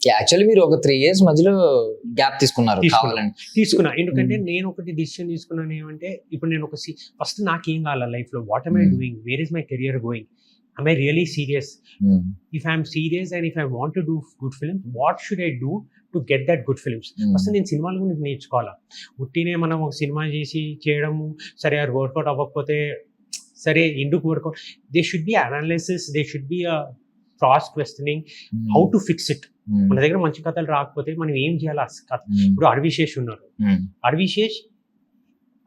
Actually మీరు ఒక three years మధ్యలో గ్యాప్ తీసుకున్నారు తీసుకున్నా. కావాలని. తీసుకున్నా. ఎందుకంటే Mm. నేను ఒకటి డిసిషన్ తీసుకున్నాను ఏమంటే ఇప్పుడు నేను ఒక ఫస్ట్ నాకేం కావాలి లైఫ్లో what am I. Doing where is my career going I really serious if I'm serious and if I want to do good films what should I do to get that good films first నేను సినిమాల గురించి నేర్చుకోవాలా. ఉట్టినే మనం ఒక cinema చేసి చేయడము సరే అది వర్కౌట్ అవ్వకపోతే సరే ఎందుకు work out they should be analysis they should be cross questioning how to fix it మన దగ్గర మంచి కథలు రాకపోతే మనం ఏం చేయాలి కథ. ఇప్పుడు అరవిశేష్ ఉన్నారు. అరవిశేష్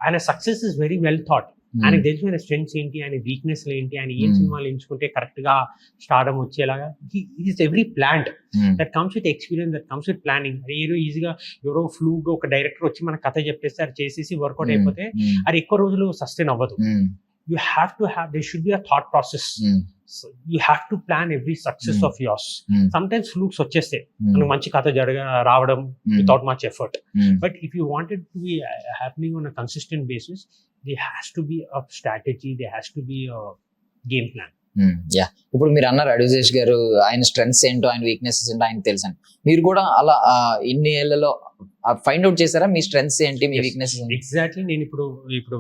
ఆయన success is very well thought ఆయనకు తెలిసిన స్ట్రెంగ్స్ ఏంటి ఆయన వీక్నెస్ ఏంటి ఆయన ఏం. సినిమాలు ఎంచుకుంటే కరెక్ట్గా స్టార్డమ్ వచ్చేలాగా. Is every plant that comes with experience that comes with planning ఏదో ఈజీగా ఎవరో ఫ్లూగా ఒక డైరెక్టర్ వచ్చి మన కథ చెప్పేస్తే అది చేసేసి వర్కౌట్ అయిపోతే అది ఎక్కువ రోజులు సస్టైన్ అవ్వదు. ఉమ్, you have to have they should be a thought process um, you have to plan every success Hmm. Of um, sometimes flukes వచ్చేస్తాయి మనకు మంచి కథ జరగ రావడం ఉమ్, without much effort um, But if you want it to be happening on a consistent basis, there has to be a strategy, there has to be a game plan. Um, yeah ఇప్పుడు మీరు అన్నారు అడ్విజేష్ గారు ఆయన strengths ఏంటో ఆయన weaknesses ఏంటో ఆయన తెలుసు మీరు కూడా అలా ఇన్ని ఏళ్ళలో ఫైండ్ అవుట్ చేశారా మీ స్ట్రెంగ్స్ ఏంటి మీ. Weaknesses Exactly. నేను ఇప్పుడు ఇప్పుడు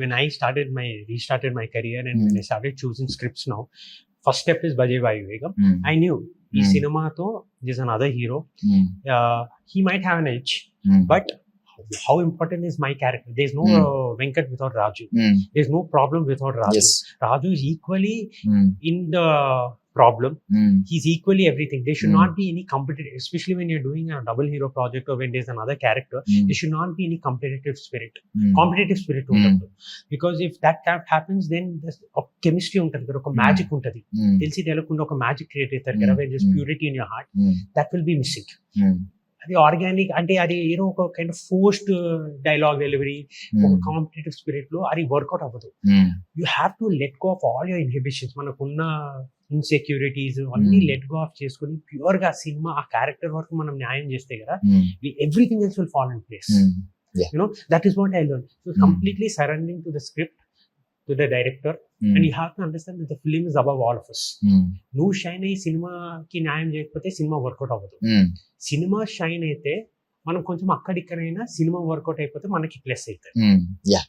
when I started my restarted my career and mm. when I started choosing scripts now, first step is Bajay Vayu Mm. I knew mm. in cinema to is another hero. Mm. Uh, he might have an edge, mm. but how important is my character? There's no mm. uh, Venkat without Raju. Mm. There's no problem without Raju. Yes. Raju is equally mm. in the the problem he's equally everything. There should Mm. not be any competitive, especially when you're doing a double hero project or when there's another character. There should not be any competitive spirit. Competitive spirit Mm. because if that happens, then there's ఒక chemistry ఉంటుంది కదా ఒక Mm. Magic ఉంటుంది తెలిసి తెలియకుండా ఒక magic create అవుతారు కదా Mm. When just Mm. Purity in your heart that will be missing అది ఆర్గానిక్ అంటే అది ఏదో ఒక kind of forced dialogue delivery ఒక కాంపిటేటివ్ స్పిరిట్లో అది వర్కౌట్ అవ్వదు you have to let go of all your inhibitions మనకున్న ఇన్సెక్యూరిటీస్ అన్ని. లెట్ గో ఆఫ్ చేసుకుని ప్యూర్గా సినిమా ఆ క్యారెక్టర్ వరకు మనం న్యాయం చేస్తే కదా everything else will fall in place you know that is what I learn so. Completely surrounding to the script to the director and you have to understand the film is above all of us నువ్వు shine అయ్యి సినిమాకి న్యాయం చేయకపోతే సినిమా work out అవ్వదు. సినిమా shine అయితే మనం కొంచెం అక్కడిక్కడైనా సినిమా వర్కౌట్ అయిపోతే మనకి ప్లస్ అవుతుంది యా